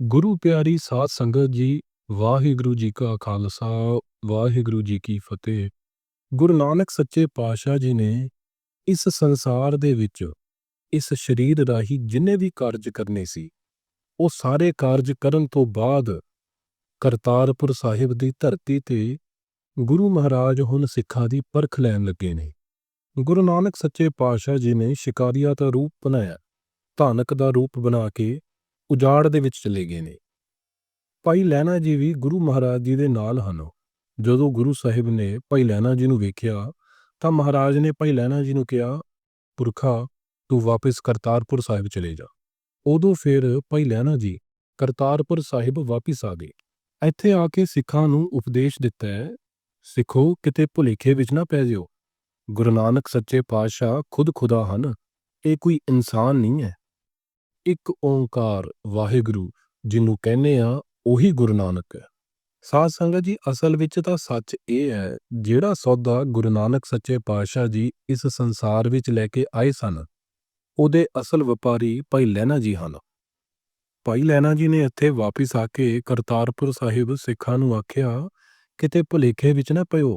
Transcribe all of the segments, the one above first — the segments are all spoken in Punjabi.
ਗੁਰੂ ਪਿਆਰੀ ਸਾਧ ਸੰਗਤ ਜੀ, ਵਾਹਿਗੁਰੂ ਜੀ ਕਾ ਖਾਲਸਾ, ਵਾਹਿਗੁਰੂ ਜੀ ਕੀ ਫਤਿਹ। ਗੁਰੂ ਨਾਨਕ ਸੱਚੇ ਪਾਤਸ਼ਾਹ ਜੀ ਨੇ ਇਸ ਸੰਸਾਰ ਦੇ ਵਿੱਚ ਇਸ ਸਰੀਰ ਰਾਹੀਂ ਜਿੰਨੇ ਵੀ ਕਾਰਜ ਕਰਨੇ ਸੀ, ਉਹ ਸਾਰੇ ਕਾਰਜ ਕਰਨ ਤੋਂ ਬਾਅਦ ਕਰਤਾਰਪੁਰ ਸਾਹਿਬ ਦੀ ਧਰਤੀ ਤੇ ਗੁਰੂ ਮਹਾਰਾਜ ਹੁਣ ਸਿੱਖਾਂ ਦੀ ਪਰਖ ਲੈਣ ਲੱਗੇ ਨੇ। ਗੁਰੂ ਨਾਨਕ ਸੱਚੇ ਪਾਤਸ਼ਾਹ ਜੀ ਨੇ ਸ਼ਿਕਾਰੀਆ ਦਾ ਰੂਪ ਬਣਾਇਆ, ਧਾਨਕ ਦਾ ਰੂਪ ਬਣਾ ਕੇ ਉਜਾੜ ਦੇ ਵਿੱਚ ਚਲੇ ਗਏ ਨੇ। ਭਾਈ ਲਹਿਣਾ ਜੀ ਵੀ ਗੁਰੂ ਮਹਾਰਾਜ ਜੀ ਦੇ ਨਾਲ ਹਨ। ਜਦੋਂ ਗੁਰੂ ਸਾਹਿਬ ਨੇ ਭਾਈ ਲਹਿਣਾ ਜੀ ਨੂੰ ਵੇਖਿਆ, ਤਾਂ ਮਹਾਰਾਜ ਨੇ ਭਾਈ ਲਹਿਣਾ ਜੀ ਨੂੰ ਕਿਹਾ, ਪੁਰਖਾ, ਤੂੰ ਵਾਪਸ ਕਰਤਾਰਪੁਰ ਸਾਹਿਬ ਚਲੇ ਜਾ। ਉਦੋਂ ਫਿਰ ਭਾਈ ਲਹਿਣਾ ਜੀ ਕਰਤਾਰਪੁਰ ਸਾਹਿਬ ਵਾਪਸ ਆ ਗਏ। ਇੱਥੇ ਆ ਕੇ ਸਿੱਖਾਂ ਨੂੰ ਉਪਦੇਸ਼ ਦਿੱਤਾ ਹੈ, ਸਿੱਖੋ, ਕਿਤੇ ਭੁਲੇਖੇ ਵਿੱਚ ਨਾ ਪੈ ਜਿਓ। ਗੁਰੂ ਨਾਨਕ ਸੱਚੇ ਪਾਤਸ਼ਾਹ ਖੁਦ ਖੁਦਾ ਹਨ, ਇਹ ਕੋਈ ਇਨਸਾਨ ਨਹੀਂ ਹੈ। ਇੱਕ ਓੰਕਾਰ ਵਾਹਿਗੁਰੂ ਜਿਹਨੂੰ ਕਹਿੰਦੇ ਆ ਉਹੀ ਗੁਰੂ ਨਾਨਕ ਹੈ। ਸਾਧ ਸੰਗਤ ਜੀ, ਅਸਲ ਵਿੱਚ ਤਾਂ ਸੱਚ ਇਹ ਹੈ, ਜਿਹੜਾ ਸੌਦਾ ਗੁਰੂ ਨਾਨਕ ਸੱਚੇ ਪਾਤਸ਼ਾਹ ਜੀ ਇਸ ਸੰਸਾਰ ਵਿੱਚ ਲੈ ਕੇ ਆਏ ਸਨ, ਉਹਦੇ ਅਸਲ ਵਪਾਰੀ ਭਾਈ ਲਹਿਣਾ ਜੀ ਹਨ। ਭਾਈ ਲਹਿਣਾ ਜੀ ਨੇ ਇੱਥੇ ਵਾਪਿਸ ਆ ਕੇ ਕਰਤਾਰਪੁਰ ਸਾਹਿਬ ਸਿੱਖਾਂ ਨੂੰ ਆਖਿਆ, ਕਿਤੇ ਭੁਲੇਖੇ ਵਿੱਚ ਨਾ ਪਿਓ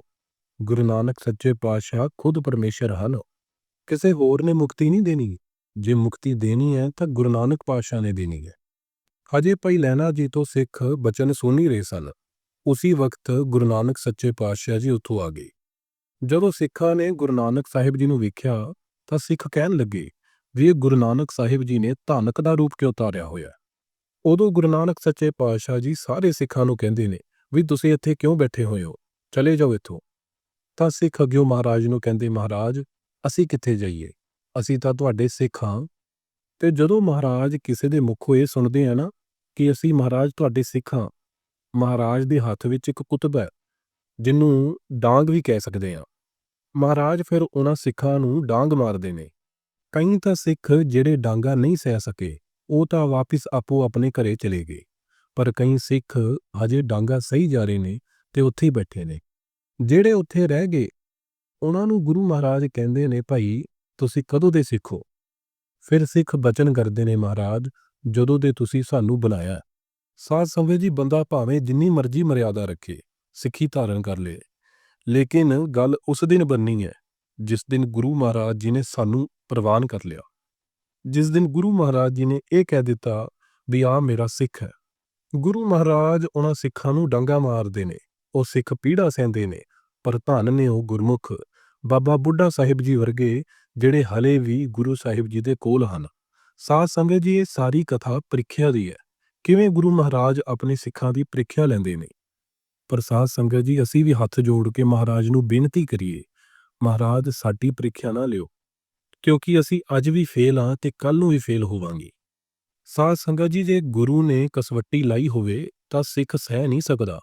ਗੁਰੂ ਨਾਨਕ ਸੱਚੇ ਪਾਤਸ਼ਾਹ ਖੁਦ ਪਰਮੇਸ਼ਰ ਹਨ, ਕਿਸੇ ਹੋਰ ਨੇ ਮੁਕਤੀ ਨਹੀਂ ਦੇਣੀ। ਜੇ ਮੁਕਤੀ ਦੇਣੀ ਹੈ ਤਾਂ ਗੁਰੂ ਨਾਨਕ ਪਾਤਸ਼ਾਹ ਨੇ ਦੇਣੀ ਹੈ। ਹਜੇ ਭਾਈ ਲਹਿਣਾ ਜੀ ਤੋਂ ਸਿੱਖ ਬਚਨ ਸੁਣ ਹੀ ਰਹੇ ਸਨ। ਉਸੇ ਵਕਤ ਗੁਰੂ ਨਾਨਕ ਸੱਚੇ ਪਾਤਸ਼ਾਹ ਜੀ ਉੱਥੋਂ ਆ ਗਏ। ਜਦੋਂ ਸਿੱਖਾਂ ਨੇ ਗੁਰੂ ਨਾਨਕ ਸਾਹਿਬ ਜੀ ਨੂੰ ਵੇਖਿਆ ਤਾਂ ਸਿੱਖ ਕਹਿਣ ਲੱਗੇ, ਵੀ ਇਹ ਗੁਰੂ ਨਾਨਕ ਸਾਹਿਬ ਜੀ ਨੇ ਧਾਨਕ ਦਾ ਰੂਪ ਕਿਉਂ ਧਾਰਿਆ ਹੋਇਆ? ਉਦੋਂ ਗੁਰੂ ਨਾਨਕ ਸੱਚੇ ਪਾਤਸ਼ਾਹ ਜੀ ਸਾਰੇ ਸਿੱਖਾਂ ਨੂੰ ਕਹਿੰਦੇ ਨੇ, ਵੀ ਤੁਸੀਂ ਇੱਥੇ ਕਿਉਂ ਬੈਠੇ ਹੋਏ ਹੋ? ਚਲੇ ਜਾਓ ਇੱਥੋਂ। ਤਾਂ ਸਿੱਖ ਅਗਿਓ ਮਹਾਰਾਜ ਨੂੰ ਕਹਿੰਦੇ, ਮਹਾਰਾਜ, ਅਸੀਂ ਕਿੱਥੇ ਜਾਈਏ? ਅਸੀਂ ਤਾਂ ਤੁਹਾਡੇ ਸਿੱਖ ਹਾਂ। ਤੇ ਜਦੋਂ ਮਹਾਰਾਜ ਕਿਸੇ ਦੇ ਮੁਖੋਂ ਇਹ ਸੁਣਦੇ ਆ ਨਾ ਕਿ ਅਸੀਂ ਮਹਾਰਾਜ ਤੁਹਾਡੇ ਸਿੱਖ ਹਾਂ, ਮਹਾਰਾਜ ਦੇ ਹੱਥ ਵਿੱਚ ਇੱਕ ਕੁਤਬ ਹੈ, ਜਿਹਨੂੰ ਡਾਂਗ ਵੀ ਕਹਿ ਸਕਦੇ ਆ ਮਹਾਰਾਜ ਫਿਰ ਉਹਨਾਂ ਸਿੱਖਾਂ ਨੂੰ ਡਾਂਗ ਮਾਰਦੇ ਨੇ। ਕਈ ਤਾਂ ਸਿੱਖ ਜਿਹੜੇ ਡਾਂਗਾ ਨਹੀਂ ਸਹਿ ਸਕੇ, ਉਹ ਤਾਂ ਵਾਪਿਸ ਆਪੋ ਆਪਣੇ ਘਰੇ ਚਲੇ ਗਏ। ਪਰ ਕਈ ਸਿੱਖ ਹਜੇ ਡਾਂਗਾ ਸਹੀ ਜਾ ਰਹੇ ਨੇ ਤੇ ਉੱਥੇ ਹੀ ਬੈਠੇ ਨੇ। ਜਿਹੜੇ ਉੱਥੇ ਰਹਿ ਗਏ, ਉਹਨਾਂ ਨੂੰ ਗੁਰੂ ਮਹਾਰਾਜ ਕਹਿੰਦੇ ਨੇ, ਭਾਈ ਤੁਸੀਂ ਕਦੋਂ ਦੇ ਸਿੱਖੋ ਫਿਰ ਸਿੱਖ ਬਚਨ ਕਰਦੇ ਨੇ ਮਹਾਰਾਜ, ਜਦੋਂ ਦੇ ਤੁਸੀਂ ਸਾਨੂੰ ਬੁਲਾਇਆ ਸਾਧ ਸੰਗਤ ਜੀ, ਬੰਦਾ ਭਾਵੇਂ ਜਿੰਨੀ ਮਰਜ਼ੀ ਮਰਿਆਦਾ ਰੱਖੇ, ਸਿੱਖੀ ਧਾਰਨ ਕਰ ਲੇ। ਲੇਕਿਨ ਗੱਲ ਉਸ ਦਿਨ ਬੰਨੀ ਹੈ, ਜਿਸ ਦਿਨ ਗੁਰੂ ਮਹਾਰਾਜ ਜੀ ਨੇ ਸਾਨੂੰ ਪ੍ਰਵਾਨ ਕਰ ਲਿਆ। ਜਿਸ ਦਿਨ ਗੁਰੂ ਮਹਾਰਾਜ ਜੀ ਨੇ ਇਹ ਕਹਿ ਦਿੱਤਾ ਵੀ ਆ ਮੇਰਾ ਸਿੱਖ ਹੈ। ਗੁਰੂ ਮਹਾਰਾਜ ਉਹਨਾਂ ਸਿੱਖਾਂ ਨੂੰ ਡਾਂਗਾ ਮਾਰਦੇ ਨੇ, ਉਹ ਸਿੱਖ ਪੀੜਾ ਸਹਿੰਦੇ ਨੇ, ਪਰ ਧੰਨ ਨੇ ਉਹ ਗੁਰਮੁਖ। ਬਾਬਾ ਬੁੱਢਾ ਸਾਹਿਬ ਜੀ ਵਰਗੇ ਜਿਹੜੇ ਹਲੇ ਵੀ ਗੁਰੂ ਸਾਹਿਬ ਜੀ ਦੇ ਕੋਲ ਹਨ। ਸਾਧ ਸੰਗਤ ਜੀ, ਇਹ ਸਾਰੀ ਕਥਾ ਪ੍ਰੀਖਿਆ ਦੀ ਹੈ। ਕਿਵੇਂ ਗੁਰੂ ਮਹਾਰਾਜ ਆਪਣੇ ਸਿੱਖਾਂ ਦੀ ਪ੍ਰੀਖਿਆ ਲੈਂਦੇ ਨੇ? ਪਰ ਸਾਧ ਸੰਗਤ ਜੀ, ਅਸੀਂ ਵੀ ਹੱਥ ਜੋੜ ਕੇ ਮਹਾਰਾਜ ਨੂੰ ਬੇਨਤੀ ਕਰੀਏ, ਮਹਾਰਾਜ ਸਾਡੀ ਪ੍ਰੀਖਿਆ ਨਾ ਲਿਓ। ਕਿਉਂਕਿ ਅਸੀਂ ਅੱਜ ਵੀ ਫੇਲ ਹਾਂ ਤੇ ਕੱਲ ਨੂੰ ਵੀ ਫੇਲ ਹੋਵਾਂਗੇ। ਸਾਧ ਸੰਗਤ ਜੀ, ਜੇ ਗੁਰੂ ਨੇ ਕਸਵੱਟੀ ਲਾਈ ਹੋਵੇ, ਤਾਂ ਸਿੱਖ ਸਹਿ ਨਹੀਂ ਸਕਦਾ।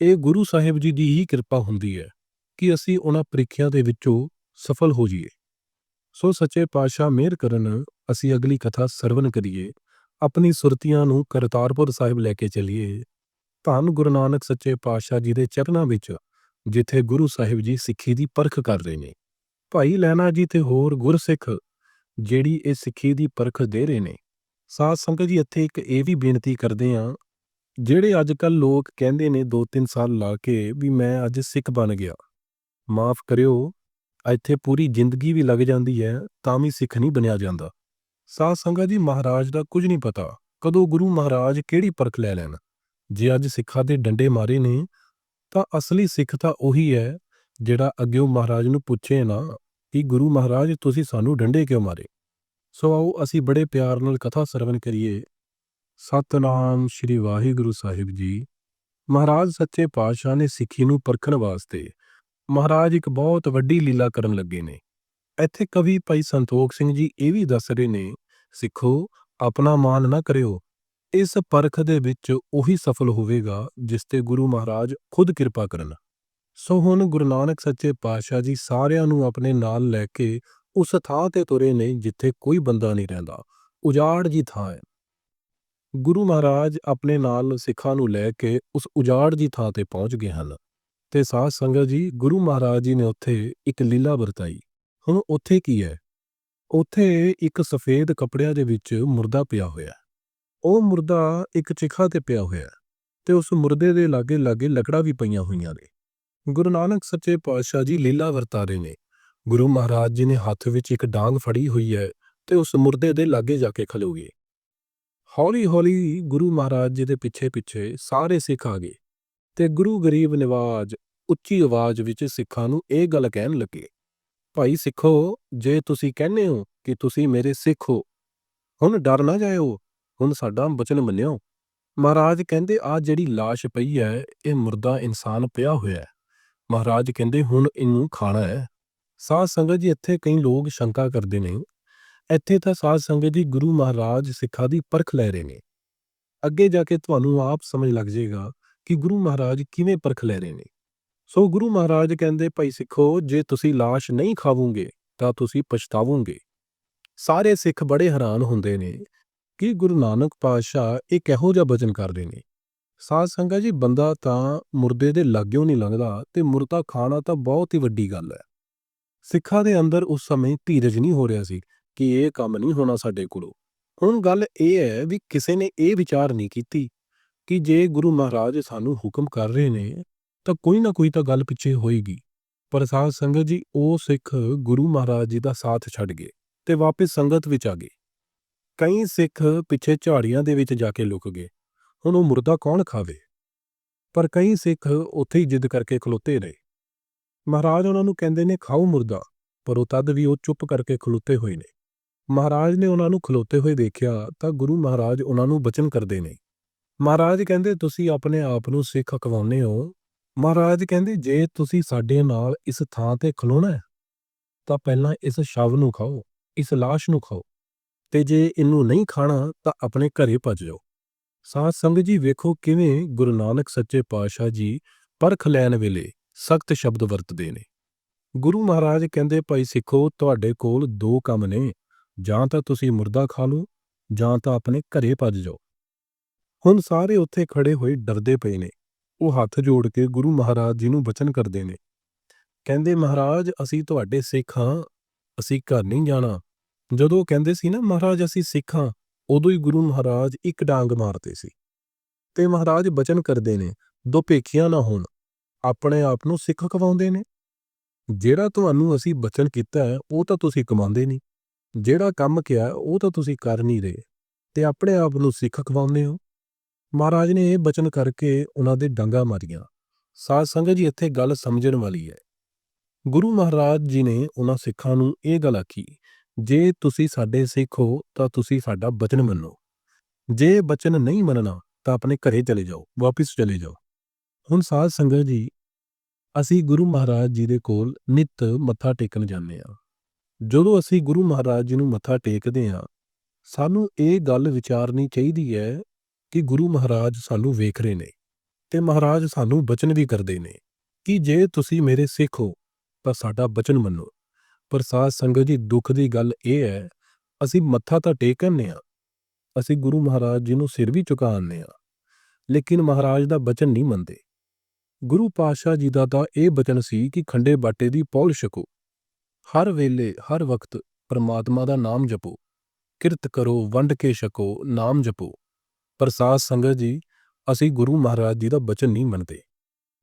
ਇਹ ਗੁਰੂ ਸਾਹਿਬ ਜੀ ਦੀ ਹੀ ਕਿਰਪਾ ਹੁੰਦੀ ਹੈ ਕਿ ਅਸੀਂ ਉਹਨਾਂ ਪ੍ਰੀਖਿਆ ਦੇ ਵਿੱਚੋਂ ਸਫਲ ਹੋ ਜਾਈਏ। ਸੋ ਸੱਚੇ ਪਾਤਸ਼ਾਹ ਮਿਹਰ ਕਰਨ, ਅਸੀਂ ਅਗਲੀ ਕਥਾ ਸਰਵਨ ਕਰੀਏ, ਆਪਣੀ ਸੁਰਤੀਆਂ ਨੂੰ ਕਰਤਾਰਪੁਰ ਸਾਹਿਬ ਲੈ ਕੇ ਚਲੀਏ। ਧੰਨ ਗੁਰੂ ਨਾਨਕ ਸੱਚੇ ਪਾਤਸ਼ਾਹ ਜੀ ਦੇ ਚਰਨਾਂ ਵਿੱਚ, ਜਿੱਥੇ ਗੁਰੂ ਸਾਹਿਬ ਜੀ ਸਿੱਖੀ ਦੀ ਪਰਖ ਕਰ ਰਹੇ ਨੇ। ਭਾਈ ਲੈਣਾ ਜੀ ਤੇ ਹੋਰ ਗੁਰਸਿੱਖ, ਜਿਹੜੀ ਇਹ ਸਿੱਖੀ ਦੀ ਪਰਖ ਦੇ ਰਹੇ ਨੇ। ਸਾਧ ਸੰਗਤ ਜੀ, ਇੱਥੇ ਇੱਕ ਇਹ ਵੀ ਬੇਨਤੀ ਕਰਦੇ ਆਂ ਜਿਹੜੇ ਅੱਜ ਕੱਲ ਲੋਕ ਕਹਿੰਦੇ ਨੇ 2-3 ਸਾਲ ਲਾ ਕੇ ਵੀ ਮੈਂ ਅੱਜ ਸਿੱਖ ਬਣ ਗਿਆ। ਮਾਫ ਕਰਿਓ ਇੱਥੇ ਪੂਰੀ ਜ਼ਿੰਦਗੀ ਵੀ ਲੱਗ ਜਾਂਦੀ ਹੈ, ਤਾਂ ਵੀ ਸਿੱਖ ਨਹੀਂ ਬਣਿਆ ਜਾਂਦਾ। ਸਾਧ ਸੰਗਤ ਜੀ ਮਹਾਰਾਜ ਦਾ ਕੁਝ ਨਹੀਂ ਪਤਾ, ਕਦੋਂ ਗੁਰੂ ਮਹਾਰਾਜ ਕਿਹੜੀ ਪਰਖ ਲੈ ਲੈਣ। ਜੇ ਅੱਜ ਸਿੱਖਾਂ ਦੇ ਡੰਡੇ ਮਾਰੇ ਨੇ, ਤਾਂ ਅਸਲੀ ਸਿੱਖ ਤਾਂ ਉਹੀ ਹੈ, ਜਿਹੜਾ ਅੱਗਿਓਂ ਮਹਾਰਾਜ ਨੂੰ ਪੁੱਛੇ ਨਾ ਕਿ ਗੁਰੂ ਮਹਾਰਾਜ, ਤੁਸੀਂ ਸਾਨੂੰ ਡੰਡੇ ਕਿਉਂ ਮਾਰੇ? ਸੋ ਆਓ ਅਸੀਂ ਬੜੇ ਪਿਆਰ ਨਾਲ ਕਥਾ ਸਰਵਨ ਕਰੀਏ। ਸਤਨਾਮ ਸ੍ਰੀ ਵਾਹਿਗੁਰੂ ਸਾਹਿਬ ਜੀ। ਮਹਾਰਾਜ ਸੱਚੇ ਪਾਤਸ਼ਾਹ ਨੇ ਸਿੱਖੀ ਨੂੰ ਪਰਖਣ ਵਾਸਤੇ ਮਹਾਰਾਜ ਇੱਕ ਬਹੁਤ ਵੱਡੀ ਲੀਲਾ ਕਰਨ ਲੱਗੇ ਨੇ। ਇੱਥੇ ਕਵੀ ਭਾਈ ਸੰਤੋਖ ਸਿੰਘ ਜੀ ਇਹ ਵੀ ਦੱਸ ਰਹੇ ਨੇ, ਸਿੱਖੋ, ਆਪਣਾ ਮਾਨ ਨਾ ਕਰਿਓ। ਇਸ ਪਰਖ ਦੇ ਵਿੱਚ ਉਹੀ ਸਫਲ ਹੋਵੇਗਾ, ਜਿਸ ਤੇ ਗੁਰੂ ਮਹਾਰਾਜ ਖੁਦ ਕਿਰਪਾ ਕਰਨ। ਸੋ ਹੁਣ ਗੁਰੂ ਨਾਨਕ ਸੱਚੇ ਪਾਤਸ਼ਾਹ ਜੀ ਸਾਰਿਆਂ ਨੂੰ ਆਪਣੇ ਨਾਲ ਲੈ ਕੇ ਉਸ ਥਾਂ ਤੇ ਤੁਰੇ ਨੇ, ਜਿੱਥੇ ਕੋਈ ਬੰਦਾ ਨਹੀਂ ਰਹਿੰਦਾ। ਉਜਾੜ ਜੀ ਥਾਂ ਹੈ। ਗੁਰੂ ਮਹਾਰਾਜ ਆਪਣੇ ਨਾਲ ਸਿੱਖਾਂ ਨੂੰ ਲੈ ਕੇ ਉਸ ਉਜਾੜ ਜੀ ਥਾਂ ਤੇ ਪਹੁੰਚ ਗਏ ਹਨ। ਤੇ ਸਾਧ ਸੰਗਤ ਜੀ, ਗੁਰੂ ਮਹਾਰਾਜ ਜੀ ਨੇ ਉੱਥੇ ਇੱਕ ਲੀਲਾ ਵਰਤਾਈ। ਹੁਣ ਉੱਥੇ ਕੀ ਹੈ? ਉੱਥੇ ਇੱਕ ਸਫੇਦ ਕੱਪੜਿਆਂ ਦੇ ਵਿੱਚ ਮੁਰਦਾ ਪਿਆ ਹੋਇਆ। ਉਹ ਮੁਰਦਾ ਇੱਕ ਚਿਖਾ ਤੇ ਪਿਆ ਹੋਇਆ ਤੇ ਉਸ ਮੁਰਦੇ ਦੇ ਲਾਗੇ ਲਾਗੇ ਲੱਕੜਾਂ ਵੀ ਪਈਆਂ ਹੋਈਆਂ ਨੇ। ਗੁਰੂ ਨਾਨਕ ਸੱਚੇ ਪਾਤਸ਼ਾਹ ਜੀ ਲੀਲਾ ਵਰਤਾ ਰਹੇ ਨੇ। ਗੁਰੂ ਮਹਾਰਾਜ ਜੀ ਨੇ ਹੱਥ ਵਿੱਚ ਇੱਕ ਡਾਂਗ ਫੜੀ ਹੋਈ ਹੈ ਤੇ ਉਸ ਮੁਰਦੇ ਦੇ ਲਾਗੇ ਜਾ ਕੇ ਖਲੋ ਗਏ ਹੌਲੀ ਹੌਲੀ ਗੁਰੂ ਮਹਾਰਾਜ ਜੀ ਦੇ ਪਿੱਛੇ ਪਿੱਛੇ ਸਾਰੇ ਸਿੱਖ ਆ ਗਏ ਤੇ ਗੁਰੂ ਗਰੀਬ ਨਿਵਾਜ ਉੱਚੀ ਆਵਾਜ਼ ਵਿੱਚ ਸਿੱਖਾਂ ਨੂੰ ਇਹ ਗੱਲ ਕਹਿਣ ਲੱਗੇ, ਭਾਈ ਸਿੱਖੋ, ਜੇ ਤੁਸੀਂ ਕਹਿੰਦੇ ਹੋ ਕਿ ਤੁਸੀਂ ਮੇਰੇ ਸਿੱਖ ਹੋ, ਹੁਣ ਡਰ ਨਾ ਜਾਇਓ, ਹੁਣ ਸਾਡਾ ਬਚਨ ਮੰਨਿਓ। ਮਹਾਰਾਜ ਕਹਿੰਦੇ, ਆ ਜਿਹੜੀ লাশ ਪਈ ਹੈ, ਇਹ ਮੁਰਦਾ ਇਨਸਾਨ ਪਿਆ ਹੋਇਆ ਹੈ। ਮਹਾਰਾਜ ਕਹਿੰਦੇ, ਹੁਣ ਇਹਨੂੰ ਖਾਣਾ ਹੈ। ਸਾਧ ਸੰਗਤ ਜੀ, ਇੱਥੇ ਕਈ ਲੋਕ ਸ਼ੰਕਾ ਕਰਦੇ ਨੇ। ਇੱਥੇ ਤਾਂ ਸਾਧ ਸੰਗਤ ਜੀ ਗੁਰੂ ਮਹਾਰਾਜ ਸਿੱਖਾਂ ਦੀ ਪਰਖ ਲੈ ਰਹੇ ਨੇ। ਅੱਗੇ ਜਾ ਕੇ ਤੁਹਾਨੂੰ ਆਪ ਸਮਝ ਲੱਗ ਜਾਏਗਾ ਕਿ ਗੁਰੂ ਮਹਾਰਾਜ ਕਿਵੇਂ ਪਰਖ ਲੈ ਰਹੇ ਨੇ। ਸੋ ਗੁਰੂ ਮਹਾਰਾਜ ਕਹਿੰਦੇ, ਭਾਈ ਸਿੱਖੋ, ਜੇ ਤੁਸੀਂ লাশ ਨਹੀਂ ਖਾਵੋਗੇ, ਤਾਂ ਤੁਸੀਂ ਪਛਤਾਵੋਗੇ। ਸਾਰੇ ਸਿੱਖ ਬੜੇ ਹੈਰਾਨ ਹੁੰਦੇ ਨੇ ਕਿ ਗੁਰੂ ਨਾਨਕ ਪਾਤਸ਼ਾਹ ਇਹ ਕਿਹੋ ਜਿਹਾ ਬਚਨ ਕਰਦੇ ਨੇ। ਸਾਧ ਸੰਗਤ ਜੀ, ਬੰਦਾ ਤਾਂ ਮੁਰਦੇ ਦੇ ਲਾਗਿਓਂ ਨਹੀਂ ਲੰਘਦਾ ਤੇ ਮੁਰਦਾ ਖਾਣਾ ਤਾਂ ਬਹੁਤ ਹੀ ਵੱਡੀ ਗੱਲ ਹੈ। ਸਿੱਖਾਂ ਦੇ ਅੰਦਰ ਉਸ ਸਮੇਂ ਧੀਰਜ ਨਹੀਂ ਹੋ ਰਿਹਾ ਸੀ ਕਿ ਇਹ ਕੰਮ ਨਹੀਂ ਹੋਣਾ ਸਾਡੇ ਕੋਲੋਂ। ਹੁਣ ਗੱਲ ਇਹ ਹੈ ਵੀ ਕਿਸੇ ਨੇ ਇਹ ਵਿਚਾਰ ਨਹੀਂ ਕੀਤੀ ਕਿ ਜੇ ਗੁਰੂ ਮਹਾਰਾਜ ਸਾਨੂੰ ਹੁਕਮ ਕਰ ਰਹੇ ਨੇ ਤਾਂ ਕੋਈ ਨਾ ਕੋਈ ਤਾਂ ਗੱਲ ਪਿੱਛੇ ਹੋਏਗੀ। ਪਰ ਸਾਧ ਸੰਗਤ ਜੀ, ਉਹ ਸਿੱਖ ਗੁਰੂ ਮਹਾਰਾਜ ਜੀ ਦਾ ਸਾਥ ਛੱਡ ਗਏ ਤੇ ਵਾਪਸ ਸੰਗਤ ਵਿੱਚ ਆ ਗਏ। ਕਈ ਸਿੱਖ ਪਿੱਛੇ ਝਾੜੀਆਂ ਦੇ ਵਿੱਚ ਜਾ ਕੇ ਲੁਕ ਗਏ। ਹੁਣ ਉਹ ਮੁਰਦਾ ਕੌਣ ਖਾਵੇ? ਪਰ ਕਈ ਸਿੱਖ ਉੱਥੇ ਹੀ ਜਿੱਦ ਕਰਕੇ ਖਲੋਤੇ ਰਹੇ। ਮਹਾਰਾਜ ਉਹਨਾਂ ਨੂੰ ਕਹਿੰਦੇ ਨੇ, ਖਾਓ ਮੁਰਦਾ। ਪਰ ਉਹ ਤਦ ਵੀ ਉਹ ਚੁੱਪ ਕਰਕੇ ਖਲੋਤੇ ਹੋਏ ਨੇ। ਮਹਾਰਾਜ ਨੇ ਉਹਨਾਂ ਨੂੰ ਖਲੋਤੇ ਹੋਏ ਦੇਖਿਆ ਤਾਂ ਗੁਰੂ ਮਹਾਰਾਜ ਉਹਨਾਂ ਨੂੰ ਬਚਨ ਕਰਦੇ ਨੇ। ਮਹਾਰਾਜ ਕਹਿੰਦੇ, ਤੁਸੀਂ ਆਪਣੇ ਆਪ ਨੂੰ ਸਿੱਖ ਅਕਵਾਉਂਦੇ ਹੋ ਮਹਾਰਾਜ ਕਹਿੰਦੇ, ਜੇ ਤੁਸੀਂ ਸਾਡੇ ਨਾਲ ਇਸ ਥਾਂ ਤੇ ਖਲੋਣਾ ਹੈ, ਤਾਂ ਪਹਿਲਾਂ ਇਸ ਸ਼ਵ ਨੂੰ ਖਾਓ, ਇਸ লাশ ਨੂੰ ਖਾਓ। ਤੇ ਜੇ ਇਹਨੂੰ ਨਹੀਂ ਖਾਣਾ, ਤਾਂ ਆਪਣੇ ਘਰੇ ਭੱਜ ਜਾਓ। ਸਾਧ ਸੰਗਤ ਜੀ, ਵੇਖੋ ਕਿਵੇਂ ਗੁਰੂ ਨਾਨਕ ਸੱਚੇ ਪਾਤਸ਼ਾਹ ਜੀ ਪਰਖ ਲੈਣ ਵੇਲੇ ਸਖਤ ਸ਼ਬਦ ਵਰਤਦੇ ਨੇ। ਗੁਰੂ ਮਹਾਰਾਜ ਕਹਿੰਦੇ, ਭਾਈ ਸਿੱਖੋ, ਤੁਹਾਡੇ ਕੋਲ ਦੋ ਕੰਮ ਨੇ। ਜਾਂ ਤਾਂ ਤੁਸੀਂ ਮੁਰਦਾ ਖਾ ਲਓ, ਜਾਂ ਤਾਂ ਆਪਣੇ ਘਰੇ ਭੱਜ ਜਾਓ। ਹੁਣ ਸਾਰੇ ਉੱਥੇ ਖੜੇ ਹੋਏ ਡਰਦੇ ਪਏ ਨੇ। ਉਹ ਹੱਥ ਜੋੜ ਕੇ ਗੁਰੂ ਮਹਾਰਾਜ ਜੀ ਨੂੰ ਬਚਨ ਕਰਦੇ ਨੇ। ਕਹਿੰਦੇ, ਮਹਾਰਾਜ, ਅਸੀਂ ਤੁਹਾਡੇ ਸਿੱਖ ਹਾਂ, ਅਸੀਂ ਘਰ ਨਹੀਂ ਜਾਣਾ। ਜਦੋਂ ਕਹਿੰਦੇ ਸੀ ਨਾ, ਮਹਾਰਾਜ, ਅਸੀਂ ਸਿੱਖ ਹਾਂ, ਉਦੋਂ ਹੀ ਗੁਰੂ ਮਹਾਰਾਜ ਇੱਕ ਡਾਂਗ ਮਾਰਦੇ ਸੀ। ਤੇ ਮਹਾਰਾਜ ਬਚਨ ਕਰਦੇ ਨੇ, ਦੋ ਭੇਖੀਆਂ ਨਾ ਹੋਣ, ਆਪਣੇ ਆਪ ਨੂੰ ਸਿੱਖ ਕਵਾਉਂਦੇ ਨੇ। ਜਿਹੜਾ ਤੁਹਾਨੂੰ ਅਸੀਂ ਬਚਨ ਕੀਤਾ ਹੈ, ਉਹ ਤਾਂ ਤੁਸੀਂ ਕਮਾਉਂਦੇ ਨਹੀਂ। ਜਿਹੜਾ ਕੰਮ ਕਿਹਾ, ਉਹ ਤਾਂ ਤੁਸੀਂ ਕਰ ਨਹੀਂ ਰਹੇ। ਤੇ ਆਪਣੇ ਆਪ ਨੂੰ ਸਿੱਖ ਕਵਾਉਂਦੇ ਹੋ। ਮਹਾਰਾਜ ਨੇ ਇਹ ਬਚਨ ਕਰਕੇ ਉਹਨਾਂ ਦੇ ਡੰਗਾ ਮਾਰੀਆਂ। ਸਾਧ ਸੰਗਤ ਜੀ, ਇੱਥੇ ਗੱਲ ਸਮਝਣ ਵਾਲੀ ਹੈ। ਗੁਰੂ ਮਹਾਰਾਜ ਜੀ ਨੇ ਉਹਨਾਂ ਸਿੱਖਾਂ ਨੂੰ ਇਹ ਗੱਲ ਆਖੀ, ਜੇ ਤੁਸੀਂ ਸਾਡੇ ਸਿੱਖ ਹੋ, ਤਾਂ ਤੁਸੀਂ ਸਾਡਾ ਬਚਨ ਮੰਨੋ। ਜੇ ਬਚਨ ਨਹੀਂ ਮੰਨਣਾ, ਤਾਂ ਆਪਣੇ ਘਰੇ ਚਲੇ ਜਾਓ, ਵਾਪਿਸ ਚਲੇ ਜਾਓ। ਹੁਣ ਸਾਧ ਸੰਗਤ ਜੀ, ਅਸੀਂ ਗੁਰੂ ਮਹਾਰਾਜ ਜੀ ਦੇ ਕੋਲ ਨਿਤ ਮੱਥਾ ਟੇਕਣ ਜਾਂਦੇ ਆ ਜਦੋਂ ਅਸੀਂ ਗੁਰੂ ਮਹਾਰਾਜ ਜੀ ਨੂੰ ਮੱਥਾ ਟੇਕਦੇ ਆ ਸਾਨੂੰ ਇਹ ਗੱਲ ਵਿਚਾਰਨੀ ਚਾਹੀਦੀ ਹੈ ਕਿ ਗੁਰੂ ਮਹਾਰਾਜ ਸਾਨੂੰ ਵੇਖ ਰਹੇ ਨੇ ਤੇ ਮਹਾਰਾਜ ਸਾਨੂੰ ਬਚਨ ਵੀ ਕਰਦੇ ਨੇ ਕਿ ਜੇ ਤੁਸੀਂ ਮੇਰੇ ਸਿੱਖ ਹੋ, ਤਾਂ ਸਾਡਾ ਬਚਨ ਮੰਨੋ। ਪਰ ਸਾਧ ਸੰਗਤ ਜੀ, ਦੁੱਖ ਦੀ ਗੱਲ ਇਹ ਹੈ, ਅਸੀਂ ਮੱਥਾ ਤਾਂ ਟੇਕਨੇ ਆ ਅਸੀਂ ਗੁਰੂ ਮਹਾਰਾਜ ਜੀ ਨੂੰ ਸਿਰ ਵੀ ਝੁਕਾਉਂਦੇ ਆ ਲੇਕਿਨ ਮਹਾਰਾਜ ਦਾ ਬਚਨ ਨਹੀਂ ਮੰਨਦੇ। ਗੁਰੂ ਪਾਤਸ਼ਾਹ ਜੀ ਦਾ ਤਾਂ ਇਹ ਬਚਨ ਸੀ ਕਿ ਖੰਡੇ ਬਾਟੇ ਦੀ ਪੌਲ ਛਕੋ। ਹਰ ਵੇਲੇ, ਹਰ ਵਕਤ ਪਰਮਾਤਮਾ ਦਾ ਨਾਮ ਜਪੋ, ਕਿਰਤ ਕਰੋ, ਵੰਡ ਕੇ ਛਕੋ, ਨਾਮ ਜਪੋ। ਪਰ ਸਾਧ ਸੰਗਤ ਜੀ, ਅਸੀਂ ਗੁਰੂ ਮਹਾਰਾਜ ਜੀ ਦਾ ਬਚਨ ਨਹੀਂ ਮੰਨਦੇ।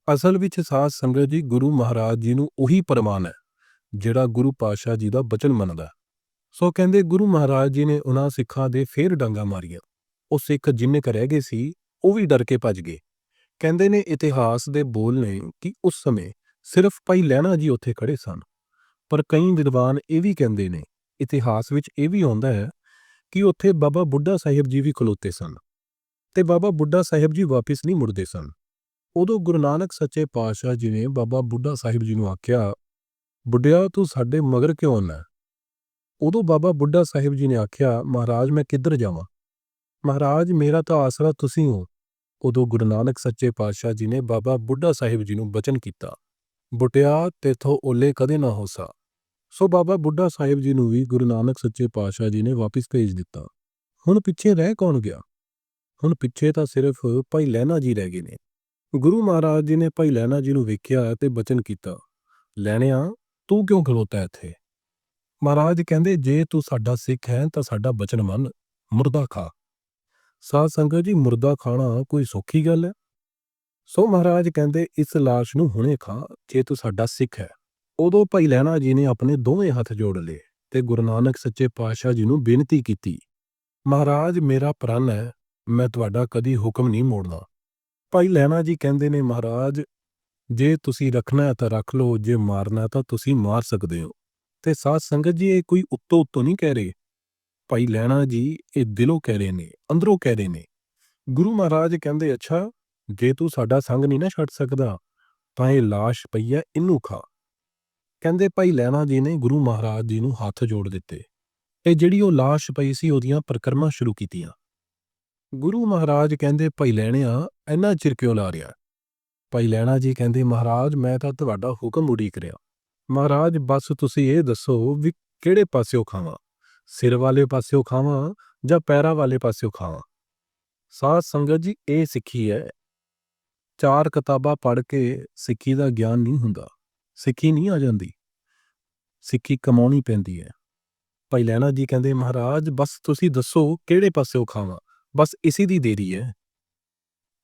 ਅਸਲ ਵਿੱਚ ਸਾਧ ਸੰਗਤ ਜੀ ਗੁਰੂ ਮਹਾਰਾਜ ਜੀ ਨੂੰ ਉਹੀ ਪਰਮਾਨ ਹੈ, ਜਿਹੜਾ ਗੁਰੂ ਪਾਤਸ਼ਾਹ ਜੀ ਦਾ ਬਚਨ ਮੰਨਦਾ। ਸੋ ਕਹਿੰਦੇ ਗੁਰੂ ਮਹਾਰਾਜ ਜੀ ਨੇ ਉਹਨਾਂ ਸਿੱਖਾਂ ਦੇ ਫੇਰ ਡਾਂਗਾ ਮਾਰੀਆਂ। ਉਹ ਸਿੱਖ ਜਿੰਨੇ ਕ ਰਹਿ ਗਏ ਸੀ, ਉਹ ਵੀ ਡਰ ਕੇ ਭੱਜ ਗਏ। ਕਹਿੰਦੇ ਨੇ ਇਤਿਹਾਸ ਦੇ ਬੋਲ ਨੇ ਕਿ ਉਸ ਸਮੇਂ ਸਿਰਫ ਭਾਈ ਲਹਿਣਾ ਜੀ ਉੱਥੇ ਖੜੇ ਸਨ। ਪਰ ਕਈ ਵਿਦਵਾਨ ਇਹ ਵੀ ਕਹਿੰਦੇ ਨੇ, ਇਤਿਹਾਸ ਵਿੱਚ ਇਹ ਵੀ ਆਉਂਦਾ ਹੈ ਕਿ ਉੱਥੇ ਬਾਬਾ ਬੁੱਢਾ ਸਾਹਿਬ ਜੀ ਵੀ ਖਲੋਤੇ ਸਨ। ਤੇ ਬਾਬਾ ਬੁੱਢਾ ਸਾਹਿਬ ਜੀ ਵਾਪਿਸ ਨਹੀਂ ਮੁੜਦੇ ਸਨ। ਉਦੋਂ ਗੁਰੂ ਨਾਨਕ ਸੱਚੇ ਪਾਤਸ਼ਾਹ ਜੀ ਨੇ ਬਾਬਾ ਬੁੱਢਾ ਸਾਹਿਬ ਜੀ ਨੂੰ ਆਖਿਆ, ਬੁੱਢਿਆ, ਤੂੰ ਸਾਡੇ ਮਗਰ ਕਿਉਂ ਆਉਂਦਾ ਉਦੋਂ ਬਾਬਾ ਬੁੱਢਾ ਸਾਹਿਬ ਜੀ ਨੇ ਆਖਿਆ, ਮਹਾਰਾਜ, ਮੈਂ ਕਿੱਧਰ ਜਾਵਾਂ? ਮਹਾਰਾਜ, ਮੇਰਾ ਤਾਂ ਆਸਰਾ ਤੁਸੀਂ ਹੋ। ਉਦੋਂ ਗੁਰੂ ਨਾਨਕ ਸੱਚੇ ਪਾਤਸ਼ਾਹ ਜੀ ਨੇ ਬਾਬਾ ਬੁੱਢਾ ਸਾਹਿਬ ਜੀ ਨੂੰ ਬਚਨ ਕੀਤਾ, ਬੁੱਢਿਆ, ਤੇਥੋਂ ਓਲੇ ਕਦੇ ਨਾ ਹੋਸਾ। ਸੋ ਬਾਬਾ ਬੁੱਢਾ ਸਾਹਿਬ ਜੀ ਨੂੰ ਵੀ ਗੁਰੂ ਨਾਨਕ ਸੱਚੇ ਪਾਤਸ਼ਾਹ ਜੀ ਨੇ ਵਾਪਿਸ ਭੇਜ ਦਿੱਤਾ। ਹੁਣ ਪਿੱਛੇ ਰਹਿ ਕੌਣ ਗਿਆ? ਹੁਣ ਪਿੱਛੇ ਤਾਂ ਸਿਰਫ ਭਾਈ ਲਹਿਣਾ ਜੀ ਰਹਿ ਗਏ ਨੇ। ਗੁਰੂ ਮਹਾਰਾਜ ਜੀ ਨੇ ਭਾਈ ਲਹਿਣਾ ਜੀ ਨੂੰ ਵੇਖਿਆ ਤੇ ਬਚਨ ਕੀਤਾ ਲੈਣਿਆ ਤੂੰ ਕਿਉਂ ਖਲੋਤਾ ਇੱਥੇ? ਮਹਾਰਾਜ ਕਹਿੰਦੇ, ਜੇ ਤੂੰ ਸਾਡਾ ਸਿੱਖ ਹੈ ਤਾਂ ਸਾਡਾ ਬਚਨ ਮੰਨ, ਮੁਰਦਾ ਖਾ। ਸਾਧ ਸੰਗਤ ਜੀ, ਮੁਰਦਾ ਖਾਣਾ ਕੋਈ ਸੌਖੀ ਗੱਲ ਹੈ? ਸੋ ਮਹਾਰਾਜ ਕਹਿੰਦੇ, ਇਸ ਲਾਸ਼ ਨੂੰ ਹੁਣੇ ਖਾ, ਜੇ ਤੂੰ ਸਾਡਾ ਸਿੱਖ ਹੈ। ਉਦੋਂ ਭਾਈ ਲਹਿਣਾ ਜੀ ਨੇ ਆਪਣੇ ਦੋਵੇਂ ਹੱਥ ਜੋੜ ਲਏ ਤੇ ਗੁਰੂ ਨਾਨਕ ਸੱਚੇ ਪਾਤਸ਼ਾਹ ਜੀ ਨੂੰ ਬੇਨਤੀ ਕੀਤੀ, ਮਹਾਰਾਜ, ਮੇਰਾ ਪ੍ਰਣ ਹੈ ਮੈਂ ਤੁਹਾਡਾ ਕਦੀ ਹੁਕਮ ਨਹੀਂ ਮੋੜਨਾ ਭਾਈ ਲਹਿਣਾ ਜੀ ਕਹਿੰਦੇ ਨੇ, ਮਹਾਰਾਜ, ਜੇ ਤੁਸੀਂ ਰੱਖਣਾ ਹੈ ਤਾਂ ਰੱਖ ਲਓ, ਜੇ ਮਾਰਨਾ ਤਾਂ ਤੁਸੀਂ ਮਾਰ ਸਕਦੇ ਹੋ। ਤੇ ਸਾਧ ਸੰਗਤ ਜੀ, ਇਹ ਕੋਈ ਉੱਤੋਂ ਉੱਤੋਂ ਨਹੀਂ ਕਹਿ ਰਹੇ। ਭਾਈ ਲੈਣਾ ਜੀ, ਇਹ ਦਿਲੋਂ ਕਹਿ ਰਹੇ ਨੇ, ਅੰਦਰੋਂ ਕਹਿ ਰਹੇ ਨੇ। ਗੁਰੂ ਮਹਾਰਾਜ ਕਹਿੰਦੇ, ਅੱਛਾ, ਜੇ ਤੂੰ ਸਾਡਾ ਸੰਗ ਨਹੀਂ ਨਾ ਛੱਡ ਸਕਦਾ, ਤਾਂ ਇਹ ਲਾਸ਼ ਪਈ ਹੈ, ਇਹਨੂੰ ਖਾ। ਕਹਿੰਦੇ ਭਾਈ ਲੈਣਾ ਜੀ ਨੇ ਗੁਰੂ ਮਹਾਰਾਜ ਜੀ ਨੂੰ ਹੱਥ ਜੋੜ ਦਿੱਤੇ। ਤੇ ਜਿਹੜੀ ਉਹ ਲਾਸ਼ ਪਈ ਸੀ, ਉਹਦੀਆਂ ਪ੍ਰਕਰਮਾਂ ਸ਼ੁਰੂ ਕੀਤੀਆਂ। ਗੁਰੂ ਮਹਾਰਾਜ ਕਹਿੰਦੇ, ਭਾਈ ਲੈਣਿਆ, ਇੰਨਾ ਚਿਰ ਕਿਉਂ ਲਾ ਰਿਹਾ? ਭਾਈ ਲੈਣਾ ਜੀ, ਕਹਿੰਦੇ, ਮਹਾਰਾਜ, ਮੈਂ ਤਾਂ ਤੁਹਾਡਾ ਹੁਕਮ ਉਡੀਕ ਰਿਹਾ। ਮਹਾਰਾਜ, ਬਸ ਤੁਸੀਂ ਇਹ ਦੱਸੋ ਵੀ ਕਿਹੜੇ ਪਾਸਿਓ ਖਾਵਾਂ? ਸਿਰ ਵਾਲੇ ਪਾਸਿਓਂ ਖਾਵਾਂ ਜਾਂ ਪੈਰਾਂ ਵਾਲੇ ਪਾਸਿਓਂ ਖਾਵਾਂ? ਸਾਧ ਸੰਗਤ ਜੀ, ਇਹ ਸਿੱਖੀ ਹੈ। ਚਾਰ ਕਿਤਾਬਾਂ ਪੜ੍ਹ ਕੇ ਸਿੱਖੀ ਦਾ ਗਿਆਨ ਨਹੀਂ ਹੁੰਦਾ। ਸਿੱਖੀ ਨਹੀਂ ਆ ਜਾਂਦੀ। ਸਿੱਖੀ ਕਮਾਉਣੀ ਪੈਂਦੀ ਹੈ। ਭਾਈ ਲੈਣਾ ਜੀ, ਕਹਿੰਦੇ, ਮਹਾਰਾਜ, ਬਸ ਤੁਸੀਂ ਦੱਸੋ ਕਿਹੜੇ ਪਾਸਿਓਂ ਖਾਵਾਂ? ਬਸ ਇਸੇ ਦੀ ਦੇਰੀ ਹੈ।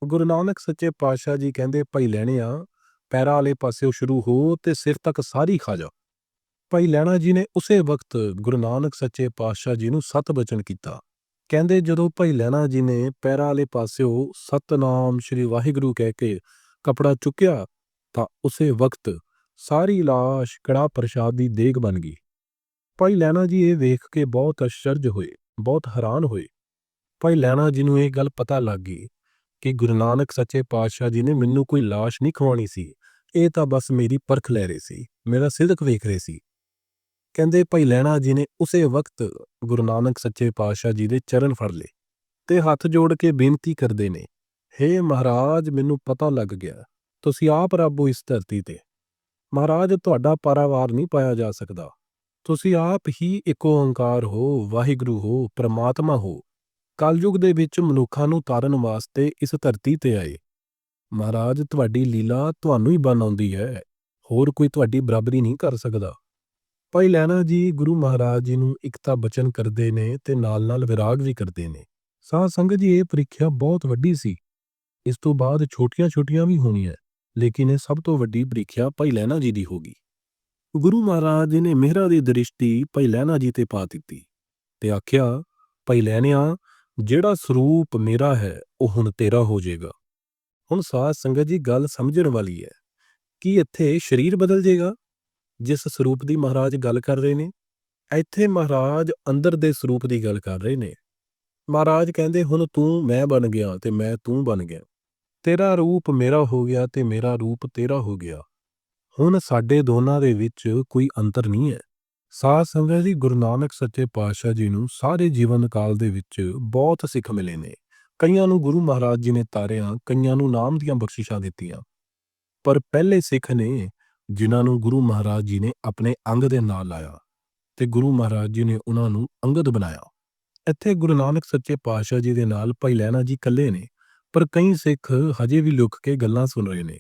ਗੁਰੂ ਨਾਨਕ ਸੱਚੇ ਪਾਤਸ਼ਾਹ ਜੀ ਕਹਿੰਦੇ, ਭਾਈ ਲੈਣਿਆ ਪੈਰਾਂ ਵਾਲੇ ਪਾਸਿਓਂ ਸ਼ੁਰੂ ਹੋ ਤੇ ਸਿਰ ਤੱਕ ਸਾਰੀ ਖਾ ਜਾ। ਭਾਈ ਲੈਣਾ ਜੀ ਨੇ ਉਸੇ ਵਕਤ ਗੁਰੂ ਨਾਨਕ ਸੱਚੇ ਪਾਤਸ਼ਾਹ ਜੀ ਨੂੰ ਸਤ ਬਚਨ ਕੀਤਾ। ਕਹਿੰਦੇ, ਜਦੋਂ ਭਾਈ ਲੈਣਾ ਜੀ ਨੇ ਪੈਰਾਂ ਵਾਲੇ ਪਾਸਿਓਂ ਸਤਨਾਮ ਸ੍ਰੀ ਵਾਹਿਗੁਰੂ ਕਹਿ ਕੇ ਕਪੜਾ ਚੁੱਕਿਆ, ਤਾਂ ਉਸੇ ਵਕਤ ਸਾਰੀ ਲਾਸ਼ ਕੜਾ ਪ੍ਰਸ਼ਾਦ ਦੀ ਦੇਗ ਬਣ ਗਈ। ਭਾਈ ਲੈਣਾ ਜੀ ਇਹ ਵੇਖ ਕੇ ਬਹੁਤ ਅਚਰਜ ਹੋਏ, ਬਹੁਤ ਹੈਰਾਨ ਹੋਏ। ਭਾਈ ਲੈਣਾ ਜੀ ਨੂੰ ਇਹ ਗੱਲ ਪਤਾ ਲੱਗ ਗਈ ਕਿ ਗੁਰੂ ਨਾਨਕ ਸੱਚੇ ਪਾਤਸ਼ਾਹ ਜੀ ਨੇ ਮੈਨੂੰ ਕੋਈ ਲਾਸ਼ ਨਹੀਂ ਖਵਾਉਣੀ ਸੀ। ਇਹ ਤਾਂ ਬਸ ਮੇਰੀ ਪਰਖ ਲੈ ਰਹੇ ਸੀ, ਮੇਰਾ ਸਿਦਕ ਵੇਖ ਰਹੇ ਸੀ। ਕਹਿੰਦੇ ਭਾਈ ਲੈਣਾ ਜੀ ਨੇ ਉਸੇ ਵਕਤ ਗੁਰੂ ਨਾਨਕ ਸੱਚੇ ਪਾਤਸ਼ਾਹ ਜੀ ਦੇ ਚਰਨ ਫੜ ਲਏ ਤੇ ਹੱਥ ਜੋੜ ਕੇ ਬੇਨਤੀ ਕਰਦੇ ਨੇ, ਹੇ ਮਹਾਰਾਜ, ਮੈਨੂੰ ਪਤਾ ਲੱਗ ਗਿਆ, ਤੁਸੀਂ ਆਪ ਰੱਬ ਹੋ ਇਸ ਧਰਤੀ ਤੇ। ਮਹਾਰਾਜ, ਤੁਹਾਡਾ ਪਾਰਾਵਾਰ ਨਹੀਂ ਪਾਇਆ ਜਾ ਸਕਦਾ। ਤੁਸੀਂ ਆਪ ਹੀ ਇੱਕੋ ਓੰਕਾਰ ਹੋ, ਵਾਹਿਗੁਰੂ ਹੋ, ਪ੍ਰਮਾਤਮਾ ਹੋ ਕਲਯੁਗ ਦੇ ਵਿੱਚ ਮਨੁੱਖਾਂ ਨੂੰ ਤਾਰਨ ਵਾਸਤੇ ਇਸ ਧਰਤੀ ਤੇ ਆਏ। ਮਹਾਰਾਜ, ਤੁਹਾਡੀ ਲੀਲਾ ਤੁਹਾਨੂੰ ਹੀ ਬਨ ਆਉਂਦੀ ਹੈ। ਹੋਰ ਕੋਈ ਤੁਹਾਡੀ ਬਰਾਬਰੀ ਨਹੀਂ ਕਰ ਸਕਦਾ। ਭਾਈ ਲੈਣਾ ਜੀ, ਗੁਰੂ ਮਹਾਰਾਜ ਜੀ ਨੂੰ ਇੱਕ ਤਾਂ ਬਚਨ ਕਰਦੇ ਨੇ ਤੇ ਨਾਲ-ਨਾਲ ਵਿਰਾਗ ਵੀ ਕਰਦੇ ਨੇ। ਸਾਧ ਸੰਗਤ ਜੀ, ਇਹ ਪ੍ਰੀਖਿਆ ਬਹੁਤ ਵੱਡੀ ਸੀ। ਇਸ ਤੋਂ ਬਾਅਦ ਛੋਟੀਆਂ-ਛੋਟੀਆਂ ਵੀ ਹੋਣੀਆਂ, ਲੇਕਿਨ ਇਹ ਸਭ ਤੋਂ ਵੱਡੀ ਪ੍ਰੀਖਿਆ ਭਾਈ ਲੈਣਾ ਜੀ ਦੀ ਹੋਗੀ ਗੁਰੂ ਮਹਾਰਾਜ ਜੀ ਨੇ ਮਿਹਰਾ ਦੀ ਦ੍ਰਿਸ਼ਟੀ ਭਾਈ ਲੈਣਾ ਜੀ ਤੇ ਪਾ ਦਿੱਤੀ ਤੇ ਆਖਿਆ, ਭਾਈ ਲੈਣਿਆ ਜਿਹੜਾ ਸਰੂਪ ਮੇਰਾ ਹੈ, ਉਹ ਹੁਣ ਤੇਰਾ ਹੋ ਜਾਏਗਾ। ਹੁਣ ਸਾਧ ਸੰਗਤ ਜੀ ਗੱਲ ਸਮਝਣ ਵਾਲੀ ਹੈ। ਕਿ ਇੱਥੇ ਸਰੀਰ ਬਦਲ ਜਾਏਗਾ? ਜਿਸ ਸਰੂਪ ਦੀ ਮਹਾਰਾਜ ਗੱਲ ਕਰ ਰਹੇ ਨੇ, ਇੱਥੇ ਮਹਾਰਾਜ ਅੰਦਰ ਦੇ ਸਰੂਪ ਦੀ ਗੱਲ ਕਰ ਰਹੇ ਨੇ। ਮਹਾਰਾਜ ਕਹਿੰਦੇ, ਹੁਣ ਤੂੰ ਮੈਂ ਬਣ ਗਿਆ ਤੇ ਮੈਂ ਤੂੰ ਬਣ ਗਿਆ। ਤੇਰਾ ਰੂਪ ਮੇਰਾ ਹੋ ਗਿਆ ਤੇ ਮੇਰਾ ਰੂਪ ਤੇਰਾ ਹੋ ਗਿਆ। ਹੁਣ ਸਾਡੇ ਦੋਨਾਂ ਦੇ ਵਿੱਚ ਕੋਈ ਅੰਤਰ ਨਹੀਂ ਹੈ। ਸਾਧ ਸੰਗਤ ਜੀ ਗੁਰੂ ਨਾਨਕ ਸੱਚੇ ਪਾਤਸ਼ਾਹ ਜੀ ਨੂੰ ਸਾਰੇ ਜੀਵਨ ਕਾਲ ਦੇ ਵਿੱਚ ਬਹੁਤ ਸਿੱਖ ਮਿਲੇ ਨੇ। ਕਈਆਂ ਨੂੰ ਗੁਰੂ ਮਹਾਰਾਜ ਜੀ ਨੇ ਤਾਰਿਆ, ਕਈਆਂ ਨੂੰ ਨਾਮ ਦੀਆਂ ਬਖਸ਼ਿਸ਼ਾਂ ਦਿੱਤੀਆਂ। ਪਰ ਪਹਿਲੇ ਸਿੱਖ ਨੇ ਜਿਨ੍ਹਾਂ ਨੂੰ ਗੁਰੂ ਮਹਾਰਾਜ ਜੀ ਨੇ ਆਪਣੇ ਅੰਗ ਦੇ ਨਾਲ ਲਾਇਆ ਤੇ ਗੁਰੂ ਮਹਾਰਾਜ ਜੀ ਨੇ ਉਹਨਾਂ ਨੂੰ ਅੰਗਦ ਬਣਾਇਆ। ਇੱਥੇ ਗੁਰੂ ਨਾਨਕ ਸੱਚੇ ਪਾਤਸ਼ਾਹ ਜੀ ਦੇ ਨਾਲ ਭਾਈ ਲੈਣਾ ਜੀ ਇਕੱਲੇ ਨੇ, ਪਰ ਕਈ ਸਿੱਖ ਹਜੇ ਵੀ ਲੁਕ ਕੇ ਗੱਲਾਂ ਸੁਣ ਰਹੇ ਨੇ।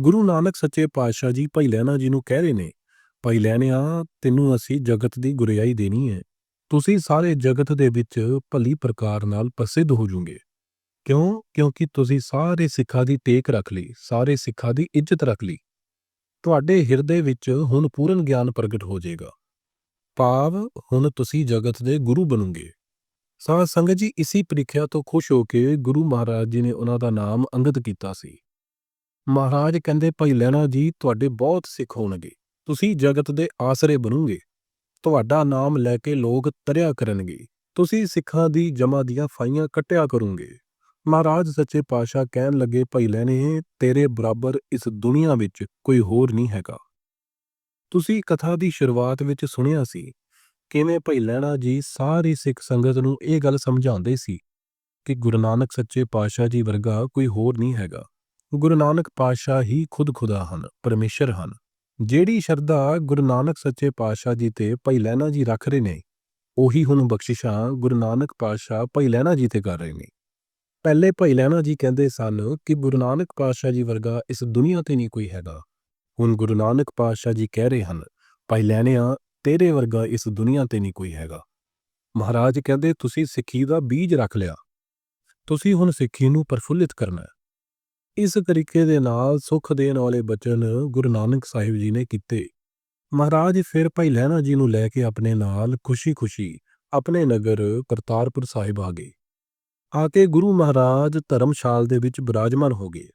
ਗੁਰੂ ਨਾਨਕ ਸੱਚੇ ਪਾਤਸ਼ਾਹ ਜੀ ਭਾਈ ਲੈਣਾ ਜੀ ਨੂੰ ਕਹਿ ਰਹੇ ਨੇ ਭਾਈ ਲੈਣਿਆ ਤੈਨੂੰ ਅਸੀਂ ਜਗਤ ਦੀ ਗੁਰਿਆਈ ਦੇਣੀ ਹੈ ਤੁਸੀਂ ਸਾਰੇ ਜਗਤ ਦੇ ਵਿੱਚ ਭਲੀ ਪ੍ਰਕਾਰ ਨਾਲ ਪ੍ਰਸਿੱਧ ਹੋ ਜੂਗੇ। ਕਿਉਂ? ਕਿਉਂਕਿ ਤੁਸੀਂ ਸਾਰੇ ਸਿੱਖਾਂ ਦੀ ਟੇਕ ਰੱਖ ਲਈ, ਸਾਰੇ ਸਿੱਖਾਂ ਦੀ ਇੱਜ਼ਤ ਰੱਖ ਲਈ। ਤੁਹਾਡੇ ਹਿਰਦੇ ਵਿੱਚ ਹੁਣ ਪੂਰਨ ਗਿਆਨ ਪ੍ਰਗਟ ਹੋ ਜਾਏਗਾ। ਭਾਵ, ਹੁਣ ਤੁਸੀਂ ਜਗਤ ਦੇ ਗੁਰੂ ਬਣੋਗੇ। ਸਾਧ ਸੰਗਤ ਜੀ, ਇਸੀ ਪ੍ਰੀਖਿਆ ਤੋਂ ਖੁਸ਼ ਹੋ ਕੇ ਗੁਰੂ ਮਹਾਰਾਜ ਜੀ ਨੇ ਉਹਨਾਂ ਦਾ ਨਾਮ ਅੰਗਦ ਕੀਤਾ ਸੀ। ਮਹਾਰਾਜ ਕਹਿੰਦੇ, ਭਾਈ ਲੈਣਾ ਜੀ, ਤੁਹਾਡੇ ਬਹੁਤ ਸਿੱਖ ਹੋਣਗੇ। ਤੁਸੀਂ ਜਗਤ ਦੇ ਆਸਰੇ ਬਣੋਗੇ। ਤੁਹਾਡਾ ਨਾਮ ਲੈ ਕੇ ਲੋਕ ਤਰਿਆ ਕਰਨਗੇ। ਤੁਸੀਂ ਸਿੱਖਾਂ ਦੀ ਜਮਾ ਦੀਆਂ ਫਾਈਆਂ ਕੱਟਿਆ ਕਰੋਗੇ। ਮਹਾਰਾਜ ਸੱਚੇ ਪਾਤਸ਼ਾਹ ਕਹਿਣ ਲੱਗੇ, ਭਾਈ ਲੈਣੇ, ਤੇਰੇ ਬਰਾਬਰ ਇਸ ਦੁਨੀਆ ਵਿੱਚ ਕੋਈ ਹੋਰ ਨਹੀਂ ਹੈਗਾ। ਤੁਸੀਂ ਕਥਾ ਦੀ ਸ਼ੁਰੂਆਤ ਵਿੱਚ ਸੁਣਿਆ ਸੀ, ਕਿਵੇਂ ਭਾਈ ਲੈਣਾ ਜੀ ਸਾਰੀ ਸਿੱਖ ਸੰਗਤ ਨੂੰ ਇਹ ਗੱਲ ਸਮਝਾਉਂਦੇ ਸੀ ਕਿ ਗੁਰੂ ਨਾਨਕ ਸੱਚੇ ਪਾਤਸ਼ਾਹ ਜੀ ਵਰਗਾ ਕੋਈ ਹੋਰ ਨਹੀਂ ਹੈਗਾ। ਗੁਰੂ ਨਾਨਕ ਪਾਤਸ਼ਾਹ ਹੀ ਖੁਦ ਖੁਦਾ ਹਨ, ਪਰਮੇਸ਼ਰ ਹਨ। ਜਿਹੜੀ ਸ਼ਰਧਾ ਗੁਰੂ ਨਾਨਕ ਸੱਚੇ ਪਾਤਸ਼ਾਹ ਜੀ ਤੇ ਭਾਈ ਲਹਿਣਾ ਜੀ ਰੱਖ ਰਹੇ ਨੇ, ਉਹੀ ਹੁਣ ਬਖਸ਼ਿਸ਼ਾਂ ਗੁਰੂ ਨਾਨਕ ਪਾਤਸ਼ਾਹ ਭਾਈ ਲਹਿਣਾ ਜੀ ਤੇ ਕਰ ਰਹੇ ਨੇ। ਪਹਿਲੇ ਭਾਈ ਲਹਿਣਾ ਜੀ ਕਹਿੰਦੇ ਸਨ ਕਿ ਗੁਰੂ ਨਾਨਕ ਪਾਤਸ਼ਾਹ ਜੀ ਵਰਗਾ ਇਸ ਦੁਨੀਆ ਤੇ ਨਹੀਂ ਕੋਈ ਹੈਗਾ। ਹੁਣ ਗੁਰੂ ਨਾਨਕ ਪਾਤਸ਼ਾਹ ਜੀ ਕਹਿ ਰਹੇ ਹਨ, ਭਾਈ ਲੈਣਿਆ ਤੇਰੇ ਵਰਗਾ ਇਸ ਦੁਨੀਆ ਤੇ ਨਹੀਂ ਕੋਈ ਹੈਗਾ। ਮਹਾਰਾਜ ਕਹਿੰਦੇ, ਤੁਸੀਂ ਸਿੱਖੀ ਦਾ ਬੀਜ ਰੱਖ ਲਿਆ। ਤੁਸੀਂ ਹੁਣ ਸਿੱਖੀ ਨੂੰ ਪ੍ਰਫੁੱਲਿਤ ਕਰਨਾ ਹੈ। ਇਸ ਤਰੀਕੇ ਦੇ ਨਾਲ ਸੁਖ ਦੇਣ ਵਾਲੇ ਬਚਨ ਗੁਰੂ ਨਾਨਕ ਸਾਹਿਬ ਜੀ ਨੇ ਕੀਤੇ। ਮਹਾਰਾਜ ਫਿਰ ਭਾਈ ਲਹਿਣਾ ਜੀ ਨੂੰ ਲੈ ਕੇ ਆਪਣੇ ਨਾਲ ਖੁਸ਼ੀ-ਖੁਸ਼ੀ ਆਪਣੇ ਨਗਰ ਕਰਤਾਰਪੁਰ ਸਾਹਿਬ ਆ ਗਏ। ਆ ਕੇ ਗੁਰੂ ਮਹਾਰਾਜ ਧਰਮਸ਼ਾਲ ਦੇ ਵਿੱਚ ਬਿਰਾਜਮਾਨ ਹੋ ਗਏ।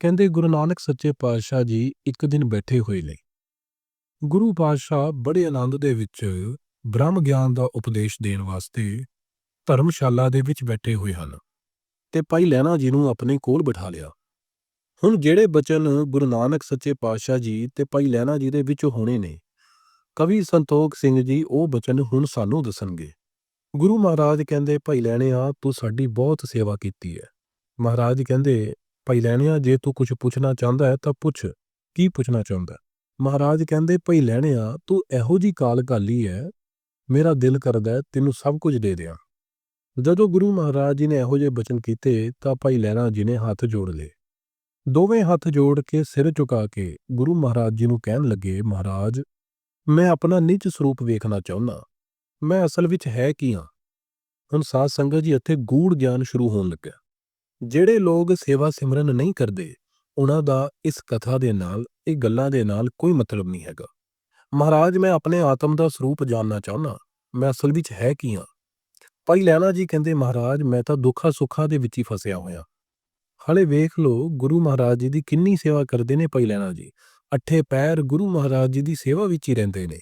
ਕਹਿੰਦੇ ਗੁਰੂ ਨਾਨਕ ਸੱਚੇ ਪਾਤਸ਼ਾਹ ਜੀ ਇੱਕ ਦਿਨ ਬੈਠੇ ਹੋਏ ਨੇ। ਗੁਰੂ ਪਾਤਸ਼ਾਹ ਬੜੇ ਆਨੰਦ ਦੇ ਵਿੱਚ ਬ੍ਰਹਮ ਗਿਆਨ ਦਾ ਉਪਦੇਸ਼ ਦੇਣ ਵਾਸਤੇ ਧਰਮਸ਼ਾਲਾ ਦੇ ਵਿੱਚ ਬੈਠੇ ਹੋਏ ਹਨ। ਤੇ ਭਾਈ ਲਹਿਣਾ ਜੀ ਨੂੰ ਆਪਣੇ ਕੋਲ ਬਿਠਾ ਲਿਆ। ਹੁਣ ਜਿਹੜੇ ਬਚਨ ਗੁਰੂ ਨਾਨਕ ਸੱਚੇ ਪਾਤਸ਼ਾਹ ਜੀ ਤੇ ਭਾਈ ਲਹਿਣਾ ਜੀ ਦੇ ਵਿੱਚ ਹੋਣੇ ਨੇ, ਕਵੀ ਸੰਤੋਖ ਸਿੰਘ ਜੀ ਉਹ ਬਚਨ ਹੁਣ ਸਾਨੂੰ ਦੱਸਣਗੇ। ਗੁਰੂ ਮਹਾਰਾਜ ਕਹਿੰਦੇ, ਭਾਈ ਲਹਿਣਿਆ, ਤੂੰ ਸਾਡੀ ਬਹੁਤ ਸੇਵਾ ਕੀਤੀ ਹੈ। ਮਹਾਰਾਜ ਕਹਿੰਦੇ, ਭਾਈ ਲਹਿਣਿਆ, ਜੇ ਤੂੰ ਕੁਝ ਪੁੱਛਣਾ ਚਾਹੁੰਦਾ ਹੈ ਤਾਂ ਪੁੱਛ, ਕੀ ਪੁੱਛਣਾ ਚਾਹੁੰਦਾ? ਮਹਾਰਾਜ ਕਹਿੰਦੇ, ਭਾਈ ਲਹਿਣਿਆ, ਤੂੰ ਇਹੋ ਜੀ ਕਾਲ ਕਾਲੀ ਹੈ, ਮੇਰਾ ਦਿਲ ਕਰਦਾ ਤੈਨੂੰ ਸਭ ਕੁਝ ਦੇ ਦਿਆਂ। ਜਦੋਂ ਗੁਰੂ ਮਹਾਰਾਜ ਜੀ ਨੇ ਇਹੋ ਜਿਹੇ ਬਚਨ ਕੀਤੇ, ਤਾਂ ਭਾਈ ਲਹਿਰਾ ਜੀ ਨੇ ਹੱਥ ਜੋੜ ਲਏ। ਦੋਵੇਂ ਹੱਥ ਜੋੜ ਕੇ ਸਿਰ ਝੁਕਾ ਕੇ ਗੁਰੂ ਮਹਾਰਾਜ ਜੀ ਨੂੰ ਕਹਿਣ ਲੱਗੇ, ਮਹਾਰਾਜ, ਮੈਂ ਆਪਣਾ ਨਿੱਜ ਸਰੂਪ ਵੇਖਣਾ ਚਾਹੁੰਦਾ। ਮੈਂ ਅਸਲ ਵਿੱਚ ਹੈ ਕੀ ਹਾਂ ਹੁਣ ਸਾਧ ਸੰਗਤ ਜੀ, ਇੱਥੇ ਗੂੜ ਗਿਆਨ ਸ਼ੁਰੂ ਹੋਣ ਲੱਗਾ ਜਿਹੜੇ ਲੋਕ ਸੇਵਾ ਸਿਮਰਨ ਨਹੀਂ ਕਰਦੇ, ਉਹਨਾਂ ਦਾ ਇਸ ਕਥਾ ਦੇ ਨਾਲ, ਇਹ ਗੱਲਾਂ ਦੇ ਨਾਲ ਕੋਈ ਮਤਲਬ ਨਹੀਂ ਹੈਗਾ। ਮਹਾਰਾਜ, ਮੈਂ ਆਪਣੇ ਆਤਮ ਦਾ ਸਰੂਪ ਜਾਣਨਾ ਚਾਹੁੰਦਾ। ਮੈਂ ਅਸਲ ਵਿੱਚ ਹੈ ਕੀ ਹਾਂ ਭਾਈ ਲੈਣਾ ਜੀ ਕਹਿੰਦੇ, ਮਹਾਰਾਜ, ਮੈਂ ਤਾਂ ਦੁੱਖਾਂ ਸੁੱਖਾਂ ਦੇ ਵਿੱਚ ਹੀ ਫਸਿਆ ਹੋਇਆ। ਹਲੇ ਵੇਖ ਲਓ, ਗੁਰੂ ਮਹਾਰਾਜ ਜੀ ਦੀ ਕਿੰਨੀ ਸੇਵਾ ਕਰਦੇ ਨੇ ਭਾਈ ਲੈਣਾ ਜੀ। ਅੱਠੇ ਪੈਰ ਗੁਰੂ ਮਹਾਰਾਜ ਜੀ ਦੀ ਸੇਵਾ ਵਿੱਚ ਹੀ ਰਹਿੰਦੇ ਨੇ।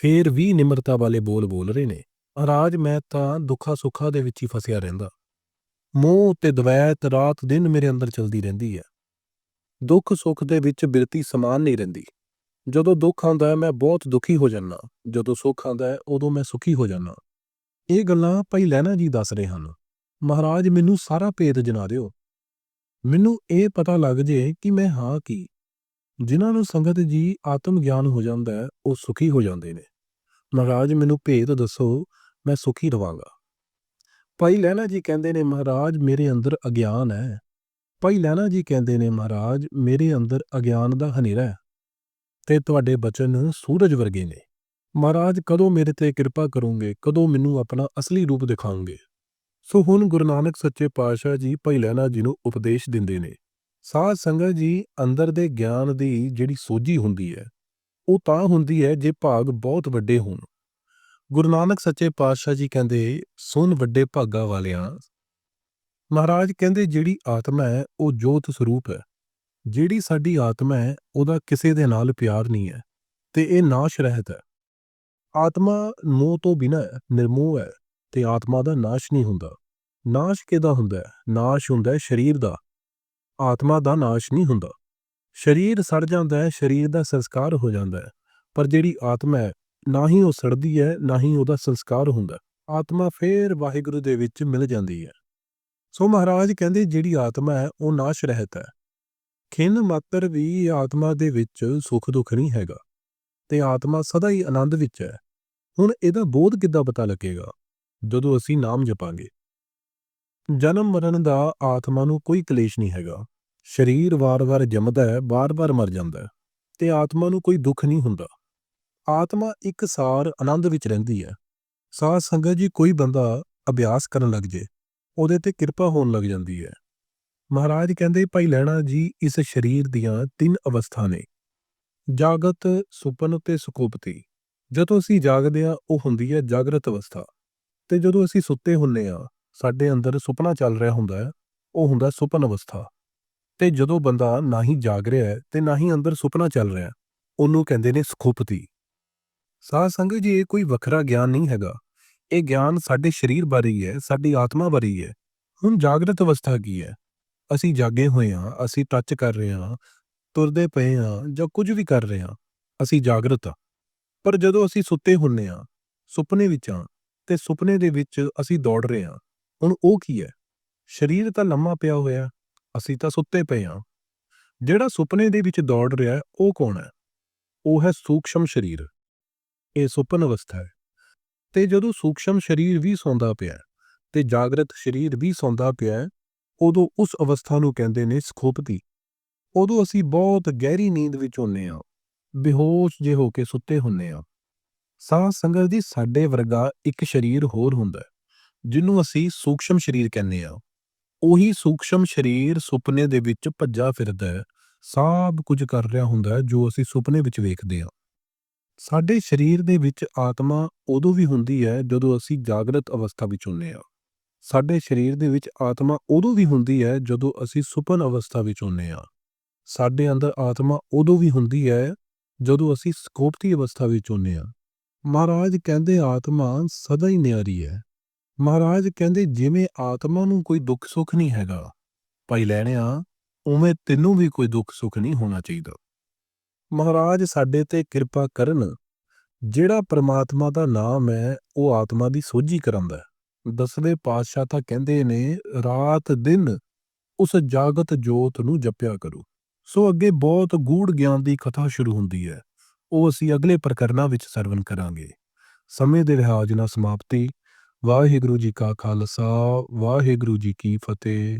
ਫੇਰ ਵੀ ਨਿਮਰਤਾ ਵਾਲੇ ਬੋਲ ਬੋਲ ਰਹੇ ਨੇ, ਮਹਾਰਾਜ, ਮੈਂ ਤਾਂ ਦੁੱਖਾਂ ਸੁੱਖਾਂ ਦੇ ਵਿੱਚ ਹੀ ਫਸਿਆ ਰਹਿੰਦਾ। ਮੋਹ ਤੇ ਦਵੈਤ ਰਾਤ ਦਿਨ ਮੇਰੇ ਅੰਦਰ ਚਲਦੀ ਰਹਿੰਦੀ ਹੈ। ਦੁੱਖ ਸੁੱਖ ਦੇ ਵਿੱਚ ਬਿਰਤੀ ਸਮਾਨ ਨਹੀਂ ਰਹਿੰਦੀ। ਜਦੋਂ ਦੁੱਖ ਆਉਂਦਾ ਹੈ, ਮੈਂ ਬਹੁਤ ਦੁਖੀ ਹੋ ਜਾਂਦਾ। ਜਦੋਂ ਸੁੱਖ ਆਉਂਦਾ ਹੈ, ਉਦੋਂ ਮੈਂ ਸੁਖੀ ਹੋ ਜਾਂਦਾ। ਇਹ ਗੱਲਾਂ ਭਾਈ ਲੈਣਾ ਜੀ ਦੱਸ ਰਹੇ ਹਨ। ਮਹਾਰਾਜ, ਮੈਨੂੰ ਸਾਰਾ ਭੇਦ ਜਣਾ ਦਿਓ। ਮੈਨੂੰ ਇਹ ਪਤਾ ਲੱਗ ਜੇ ਕਿ ਮੈਂ ਹਾਂ ਕੀ। ਜਿਨ੍ਹਾਂ ਨੂੰ ਸੰਗਤ ਜੀ ਆਤਮ ਗਿਆਨ ਹੋ ਜਾਂਦਾ ਹੈ, ਉਹ ਸੁਖੀ ਹੋ ਜਾਂਦੇ ਨੇ। ਮਹਾਰਾਜ, ਮੈਨੂੰ ਭੇਦ ਦੱਸੋ, ਮੈਂ ਸੁਖੀ ਰਵਾਂਗਾ। ਭਾਈ ਲਹਿਣਾ ਜੀ ਕਹਿੰਦੇ ਨੇ, ਮਹਾਰਾਜ, ਮੇਰੇ ਅੰਦਰ ਅਗਿਆਨ ਹੈ। ਭਾਈ ਲਹਿਣਾ ਜੀ ਕਹਿੰਦੇ ਨੇ, ਮਹਾਰਾਜ, ਮੇਰੇ ਅੰਦਰ ਅਗਿਆਨ ਦਾ ਹਨੇਰਾ ਹੈ ਤੇ ਤੁਹਾਡੇ ਬਚਨ ਸੂਰਜ ਵਰਗੇ ਨੇ। ਮਹਾਰਾਜ, ਕਦੋਂ ਮੇਰੇ ਤੇ ਕਿਰਪਾ ਕਰੋਗੇ? ਕਦੋਂ ਮੈਨੂੰ ਆਪਣਾ ਅਸਲੀ ਰੂਪ ਦਿਖਾਓਗੇ? ਸੋ ਹੁਣ ਗੁਰੂ ਨਾਨਕ ਸੱਚੇ ਪਾਤਸ਼ਾਹ ਜੀ ਭਾਈ ਲਹਿਣਾ ਜੀ ਨੂੰ ਉਪਦੇਸ਼ ਦਿੰਦੇ ਨੇ। ਸਾਧ ਸੰਗਤ ਜੀ ਅੰਦਰ ਦੇ ਗਿਆਨ ਦੀ ਜਿਹੜੀ ਸੋਝੀ ਹੁੰਦੀ ਹੈ, ਉਹ ਤਾਂ ਹੁੰਦੀ ਹੈ ਜੇ ਭਾਗ ਬਹੁਤ ਵੱਡੇ ਹੋਣ। ਗੁਰੂ ਨਾਨਕ ਸੱਚੇ ਪਾਤਸ਼ਾਹ ਜੀ ਕਹਿੰਦੇ, ਸੁਣ ਵੱਡੇ ਭਾਗਾ ਵਾਲਿਆਂ। ਮਹਾਰਾਜ ਕਹਿੰਦੇ, ਜਿਹੜੀ ਆਤਮਾ ਹੈ, ਉਹ ਜੋਤ ਸਰੂਪ ਹੈ। ਜਿਹੜੀ ਸਾਡੀ ਆਤਮਾ ਹੈ, ਉਹਦਾ ਕਿਸੇ ਦੇ ਨਾਲ ਪਿਆਰ ਨਹੀਂ ਹੈ ਤੇ ਇਹ ਨਾਸ਼ ਰਹਿਤ ਹੈ। ਆਤਮਾ ਮੋਹ ਤੋਂ ਬਿਨਾਂ ਹੈ, ਨਿਰਮੋਹ ਹੈ ਤੇ ਆਤਮਾ ਦਾ ਨਾਸ਼ ਨਹੀਂ ਹੁੰਦਾ। ਨਾਸ਼ ਕਿਹਦਾ ਹੁੰਦਾ ਹੈ? ਨਾਸ਼ ਹੁੰਦਾ ਹੈ ਸਰੀਰ ਦਾ। ਆਤਮਾ ਦਾ ਨਾਸ਼ ਨਹੀਂ ਹੁੰਦਾ। ਸਰੀਰ ਸੜ ਜਾਂਦਾ ਹੈ ਸਰੀਰ ਦਾ ਸੰਸਕਾਰ ਹੋ ਜਾਂਦਾ ਹੈ ਪਰ ਜਿਹੜੀ ਆਤਮਾ ਹੈ ਨਾ ਹੀ ਉਹ ਸੜਦੀ ਹੈ ਨਾ ਹੀ ਉਹਦਾ ਸੰਸਕਾਰ ਹੁੰਦਾ ਆਤਮਾ ਫੇਰ ਵਾਹਿਗੁਰੂ ਦੇ ਵਿੱਚ ਮਿਲ ਜਾਂਦੀ ਹੈ। ਸੋ ਮਹਾਰਾਜ ਕਹਿੰਦੇ ਜਿਹੜੀ ਆਤਮਾ ਹੈ ਉਹ ਨਾਸ਼ ਰਹਿਤ ਹੈ। ਖਿੰਨ ਮਾਤਰ ਵੀ ਆਤਮਾ ਦੇ ਵਿੱਚ ਸੁੱਖ ਦੁੱਖ ਨਹੀਂ ਹੈਗਾ। ਤੇ ਆਤਮਾ ਸਦਾ ਹੀ ਆਨੰਦ ਵਿੱਚ ਹੈ। ਹੁਣ ਇਹਦਾ ਬੋਧ ਕਿੱਦਾਂ ਪਤਾ ਲੱਗੇਗਾ? ਜਦੋਂ ਅਸੀਂ ਨਾਮ ਜਪਾਂਗੇ। ਜਨਮ ਮਰਨ ਦਾ ਆਤਮਾ ਨੂੰ ਕੋਈ ਕਲੇਸ਼ ਨਹੀਂ ਹੈਗਾ। ਸਰੀਰ ਵਾਰ-ਵਾਰ ਜੰਮਦਾ ਹੈ, ਵਾਰ-ਵਾਰ ਮਰ ਜਾਂਦਾ ਹੈ ਤੇ ਆਤਮਾ ਨੂੰ ਕੋਈ ਦੁੱਖ ਨਹੀਂ ਹੁੰਦਾ। ਆਤਮਾ ਇੱਕ ਸਾਰ ਆਨੰਦ ਵਿੱਚ ਰਹਿੰਦੀ ਹੈ। ਸਾਧ ਸੰਗਤ ਜੀ ਕੋਈ ਬੰਦਾ ਅਭਿਆਸ ਕਰਨ ਲੱਗ ਜੇ, ਉਹਦੇ ਤੇ ਕਿਰਪਾ ਹੋਣ ਲੱਗ ਜਾਂਦੀ ਹੈ। ਮਹਾਰਾਜ ਕਹਿੰਦੇ, ਭਾਈ ਲੈਣਾ ਜੀ, ਇਸ ਸਰੀਰ ਦੀਆਂ ਤਿੰਨ ਅਵਸਥਾ ਨੇ। ਜਾਗਤ ਸੁਪਨ ਤੇ ਸੁਕੁਪਤੀ। ਜਦੋਂ ਅਸੀਂ ਜਾਗਦੇ ਆ ਉਹ ਹੁੰਦੀ ਹੈ ਜਾਗਰਤ ਅਵਸਥਾ। ਤੇ ਜਦੋਂ ਅਸੀਂ ਸੁੱਤੇ ਹੁੰਨੇ ਆ ਸਾਡੇ ਅੰਦਰ ਸੁਪਨਾ ਚੱਲ ਰਿਹਾ ਹੁੰਦਾ ਹੈ, ਉਹ ਹੁੰਦਾ ਸੁਪਨ ਅਵਸਥਾ। ਤੇ ਜਦੋਂ ਬੰਦਾ ਨਾ ਹੀ ਜਾਗ ਰਿਹਾ ਹੈ ਤੇ ਨਾ ਹੀ ਅੰਦਰ ਸੁਪਨਾ ਚੱਲ ਰਿਹਾ ਉਹਨੂੰ ਕਹਿੰਦੇ ਨੇ ਸੁਖੁਪਤੀ ਸਾਧ ਸੰਗਤ ਜੀ, ਇਹ ਕੋਈ ਵੱਖਰਾ ਗਿਆਨ ਨਹੀਂ ਹੈਗਾ। ਇਹ ਗਿਆਨ ਸਾਡੇ ਸਰੀਰ ਬਾਰੇ ਹੀ ਹੈ, ਸਾਡੀ ਆਤਮਾ ਬਾਰੇ ਹੀ ਹੈ। ਹੁਣ ਜਾਗਰਤ ਅਵਸਥਾ ਕੀ ਹੈ? ਅਸੀਂ ਜਾਗੇ ਹੋਏ ਹਾਂ, ਅਸੀਂ ਟੱਚ ਕਰ ਰਹੇ ਹਾਂ ਤੁਰਦੇ ਪਏ ਹਾਂ ਜਾਂ ਕੁਝ ਵੀ ਕਰ ਰਹੇ ਹਾਂ ਅਸੀਂ ਜਾਗਰਤ ਹਾਂ ਪਰ ਜਦੋਂ ਅਸੀਂ ਸੁੱਤੇ ਹੁੰਨੇ ਹਾਂ ਸੁਪਨੇ ਵਿੱਚ ਹਾਂ ਤੇ ਸੁਪਨੇ ਦੇ ਵਿੱਚ ਅਸੀਂ ਦੌੜ ਰਹੇ ਹਾਂ ਹੁਣ ਉਹ ਕੀ ਹੈ? ਸਰੀਰ ਤਾਂ ਲੰਮਾ ਪਿਆ ਹੋਇਆ ਅਸੀਂ ਤਾਂ ਸੁੱਤੇ ਪਏ ਹਾਂ ਜਿਹੜਾ ਸੁਪਨੇ ਦੇ ਵਿੱਚ ਦੌੜ ਰਿਹਾ ਉਹ ਕੌਣ ਹੈ? ਉਹ ਹੈ ਸੂਖਸ਼ਮ ਸਰੀਰ। ਇਹ ਸੁਪਨ ਅਵਸਥਾ ਹੈ। ਤੇ ਜਦੋਂ ਸੂਖਸ਼ਮ ਸਰੀਰ ਵੀ ਸੌਂਦਾ ਪਿਆ ਹੈ ਤੇ ਜਾਗਰਤ ਸਰੀਰ ਵੀ ਸੌਂਦਾ ਪਿਆ ਉਦੋਂ ਉਸ ਅਵਸਥਾ ਨੂੰ ਕਹਿੰਦੇ ਨੇ ਸੁਖੋਪਤੀ ਉਦੋਂ ਅਸੀਂ ਬਹੁਤ ਗਹਿਰੀ ਨੀਂਦ ਵਿੱਚ ਹੁੰਨੇ ਆ, ਬੇਹੋਸ਼ ਜੇ ਹੋ ਕੇ ਸੁੱਤੇ ਹੁੰਨੇ ਆ। ਸਾਹ ਸੰਗਤ ਦੀ ਸਾਡੇ ਵਰਗਾ ਇੱਕ ਸਰੀਰ ਹੋਰ ਹੁੰਦਾ ਜਿਹਨੂੰ ਅਸੀਂ ਸੂਖਸ਼ਮ ਸਰੀਰ ਕਹਿੰਦੇ ਆ। ਉਹੀ ਸੂਖਸ਼ਮ ਸਰੀਰ ਸੁਪਨੇ ਦੇ ਵਿੱਚ ਭੱਜਾ ਫਿਰਦਾ ਹੈ ਸਭ ਕੁਝ ਕਰ ਰਿਹਾ ਹੁੰਦਾ ਜੋ ਅਸੀਂ ਸੁਪਨੇ ਵਿੱਚ ਵੇਖਦੇ ਹਾਂ ਸਾਡੇ ਸਰੀਰ ਦੇ ਵਿੱਚ ਆਤਮਾ ਉਦੋਂ ਵੀ ਹੁੰਦੀ ਹੈ ਜਦੋਂ ਅਸੀਂ ਜਾਗਰਤ ਅਵਸਥਾ ਵਿੱਚ ਹੁੰਦੇ ਹਾਂ ਸਾਡੇ ਸਰੀਰ ਦੇ ਵਿੱਚ ਆਤਮਾ ਉਦੋਂ ਵੀ ਹੁੰਦੀ ਹੈ ਜਦੋਂ ਅਸੀਂ ਸੁਪਨ ਅਵਸਥਾ ਵਿੱਚ ਹੁੰਦੇ ਹਾਂ ਸਾਡੇ ਅੰਦਰ ਆਤਮਾ ਉਦੋਂ ਵੀ ਹੁੰਦੀ ਹੈ ਜਦੋਂ ਅਸੀਂ ਸਕੋਪਤੀ ਅਵਸਥਾ ਵਿੱਚ ਹੁੰਦੇ ਹਾਂ। ਮਹਾਰਾਜ ਕਹਿੰਦੇ ਆਤਮਾ ਸਦਾ ਹੀ ਨਿਆਰੀ ਹੈ। ਮਹਾਰਾਜ ਕਹਿੰਦੇ ਜਿਵੇਂ ਆਤਮਾ ਨੂੰ ਕੋਈ ਦੁੱਖ ਸੁੱਖ ਨਹੀਂ ਹੈਗਾ, ਭਾਈ ਲੈਣਿਆ ਉਵੇਂ ਤੈਨੂੰ ਵੀ ਕੋਈ ਦੁੱਖ ਸੁੱਖ ਨਹੀਂ ਹੋਣਾ ਚਾਹੀਦਾ। ਮਹਾਰਾਜ ਸਾਡੇ ਤੇ ਕਿਰਪਾ ਕਰਨ, ਜਿਹੜਾ ਪ੍ਰਮਾਤਮਾ ਦਾ ਨਾਮ ਹੈ, ਉਹ ਆਤਮਾ ਦੀ ਸੋਝੀ ਕਰਾਂਦਾ ਹੈ। ਦਸਵੇਂ ਪਾਤਸ਼ਾਹ ਤਾਂ ਕਹਿੰਦੇ ਨੇ, ਰਾਤ ਦਿਨ ਉਸ ਜਾਗਤ ਜੋਤ ਨੂੰ ਜਪਿਆ ਕਰੋ। ਸੋ ਅੱਗੇ ਬਹੁਤ ਗੂੜ ਗਿਆਨ ਦੀ ਕਥਾ ਸ਼ੁਰੂ ਹੁੰਦੀ ਹੈ। ਉਹ ਅਸੀਂ ਅਗਲੇ ਪ੍ਰਕਰਨਾਂ ਵਿੱਚ ਸਰਵਨ ਕਰਾਂਗੇ। ਸਮੇਂ ਦੇ ਲਿਹਾਜ਼ ਨਾਲ ਸਮਾਪਤੀ। ਵਾਹਿਗੁਰੂ ਜੀ ਕਾ ਖਾਲਸਾ, ਵਾਹਿਗੁਰੂ ਜੀ ਕੀ ਫਤਿਹ।